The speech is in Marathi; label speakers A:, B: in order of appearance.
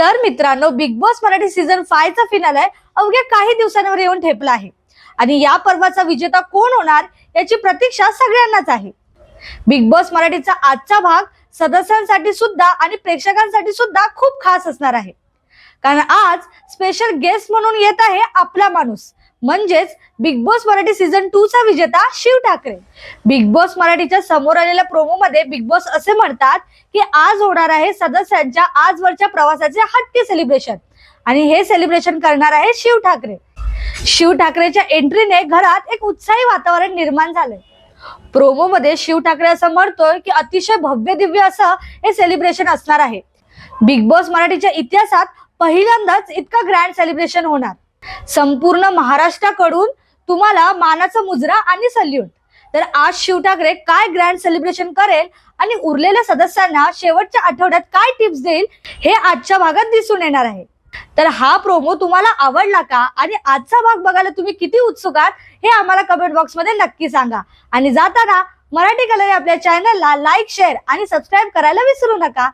A: तर मित्रांनो बिग बॉस मराठी सीझन फायचा फिनाल आहे अवघ्या काही दिवसांवर येऊन ठेपला आहे. आणि या पर्वाचा विजेता कोण होणार याची प्रतीक्षा सगळ्यांनाच आहे. बिग बॉस मराठीचा आजचा भाग सदस्यांसाठी सुद्धा आणि प्रेक्षकांसाठी सुद्धा खूप खास असणार आहे. कारण आज स्पेशल गेस्ट म्हणून येत आहे आपला माणूस. म्हणजेच big boss Marathi season two चा विजेता शिव ठाकरे. बिग बॉस मराठीच्या समोर आलेल्या प्रोमो मध्ये बिग बॉस असे म्हणतात की आज होणार आहे सदस्यांच्या आजवरच्या प्रवासाचे हट्टी सेलिब्रेशन आणि हे सेलिब्रेशन करणार आहे शिव ठाकरे. शिव ठाकरेच्या एंट्रीने घरात एक उत्साही वातावरण निर्माण झालंय. प्रोमो मध्ये शिव ठाकरे असं म्हणतोय की अतिशय भव्य दिव्य असं हे सेलिब्रेशन असणार आहे. बिग बॉस मराठीच्या इतिहासात पहिल्यांदाच इतकं ग्रँड सेलिब्रेशन होणार. संपूर्ण महाराष्ट्राकडून तुम्हाला मानाचा मुजरा आणि सल्यूट. तर आज शिव ठाकरे काय ग्रँड सेलिब्रेशन करेल आणि उरलेल्या सदस्यांना शेवटच्या आठवड्यात काय टिप्स देईल हे आजच्या भागात दिसून येणार आहे. तर हा प्रोमो तुम्हाला आवडला का आणि आजचा भाग बघायला तुम्ही किती उत्सुक आहात हे आम्हाला कमेंट बॉक्समध्ये नक्की सांगा. आणि जाताना मराठी कलर आपल्या चॅनलला लाईक शेअर आणि सबस्क्राईब करायला विसरू नका.